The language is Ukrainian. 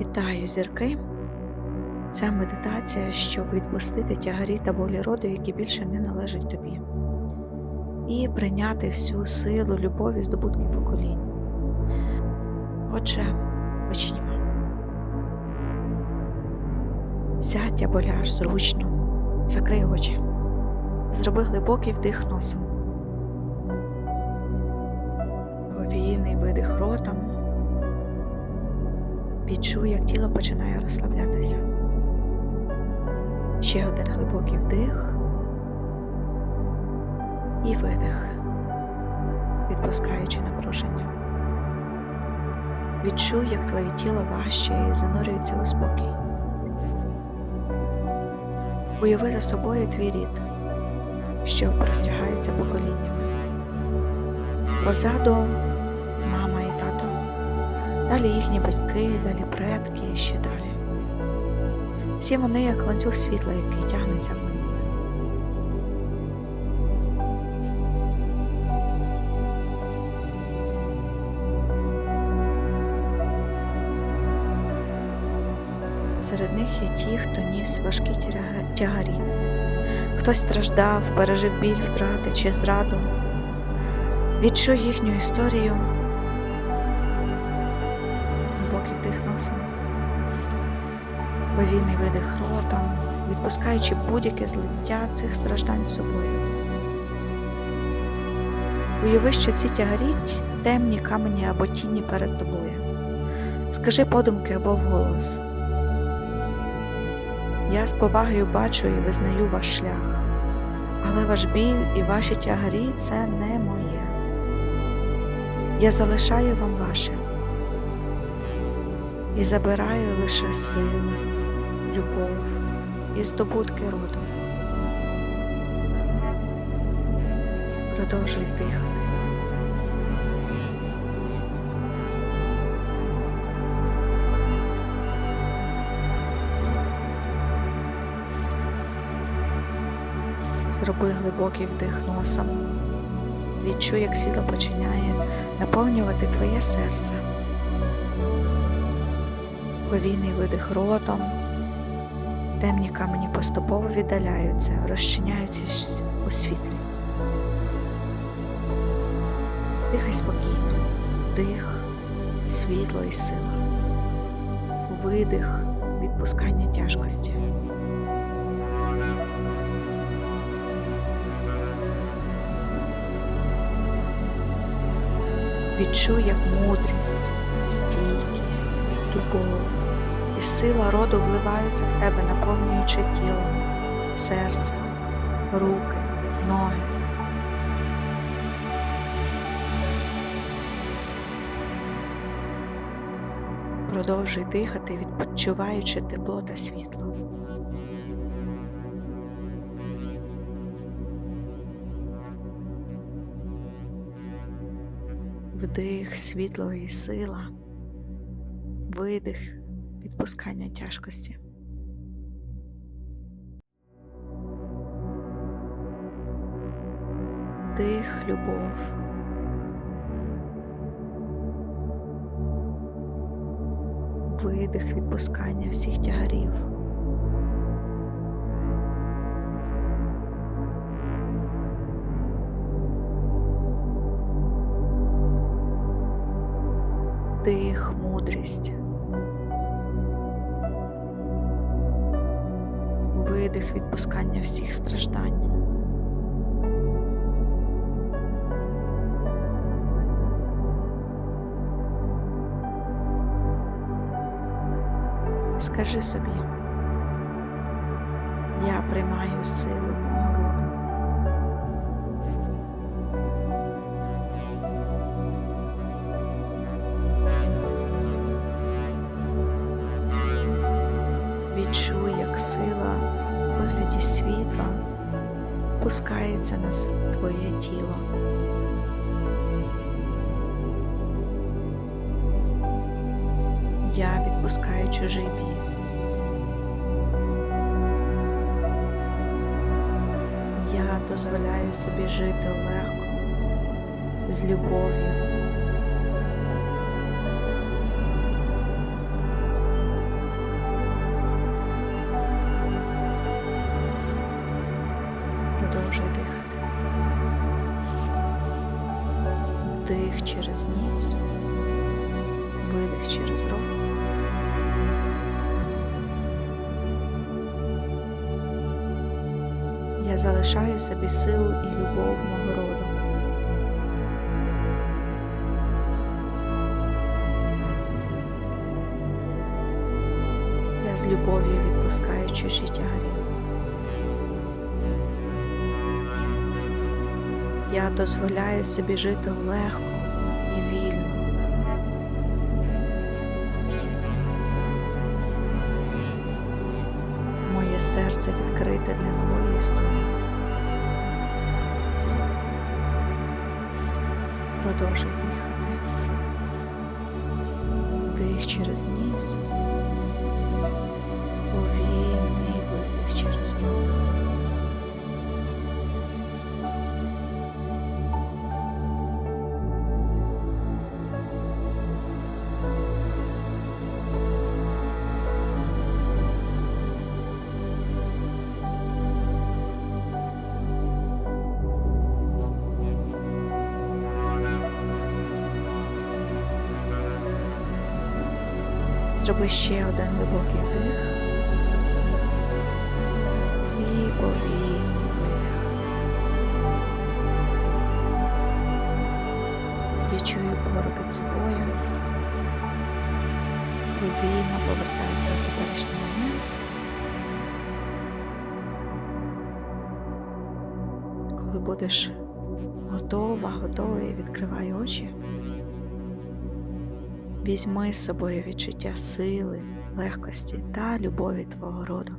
Вітаю, зірки! Це медитація, щоб відпустити тягарі та болі роду, які більше не належать тобі, і прийняти всю силу любові здобутки поколінь. Отже, почнімо. Сядь або ляж зручно, закрий очі, зроби глибокий вдих носом, повільний видих ротом. Відчуй, як тіло починає розслаблятися. Ще один глибокий вдих і видих, відпускаючи напруження. Відчуй, як твоє тіло важче і занурюється у спокій. Уяви за собою твій рід, що простягається поколіннями. Позаду далі їхні батьки, далі предки і ще далі. Всі вони як ланцюг світла, який тягнеться в минуле. Серед них є ті, хто ніс важкі тягарі. Хтось страждав, пережив біль втрати чи зраду. Відчуй їхню історію носом, повільний видих ротом, відпускаючи будь-яке злиття цих страждань з собою. Уяви, що ці тягарі – темні камені або тіні перед тобою. Скажи подумки або вголос. Я з повагою бачу і визнаю ваш шлях, але ваш біль і ваші тягарі це не моє. Я залишаю вам ваше і забираю лише силу, любов і здобутки роду. Продовжуй дихати. Зроби глибокий вдих носом. Відчуй, як світло починає наповнювати твоє серце повільний видих ротом. Темні камені поступово віддаляються, розчиняються у світлі. Дихай спокійно, дих, світло і сила, видих, відпускання тяжкості. Відчуй, як мудрість, стійкість, любов і сила роду вливаються в тебе, наповнюючи тіло, серце, руки, ноги. Продовжуй дихати, відпочиваючи тепло та світло. Вдих, світло і сила, видих, відпускання тяжкості. Дих, любов. Видих, відпускання всіх тягарів. Мудрість. Видих, відпускання всіх страждань. Скажи собі, я приймаю силу пускається на твоє тіло. Я відпускаю чужий біль. Я дозволяю собі жити легко, з любов'ю. Продовжуй дихати. Вдих через ніс, видих через рот. Я залишаю собі силу і любов мого роду. Я з любов'ю відпускаю чужі тягарі. Я дозволяю собі жити легко і вільно. Моє серце відкрите для нової історії. Продовжуй дихати. Вдих через ніс. Повільний видих через рот. Зроби ще один глибокий вдих і повільний видих. Відчую опору під собою. Повільно повертається в теперішній момент. Коли будеш готова, готовий, відкривай очі. Візьми з собою відчуття сили, легкості та любові твого роду.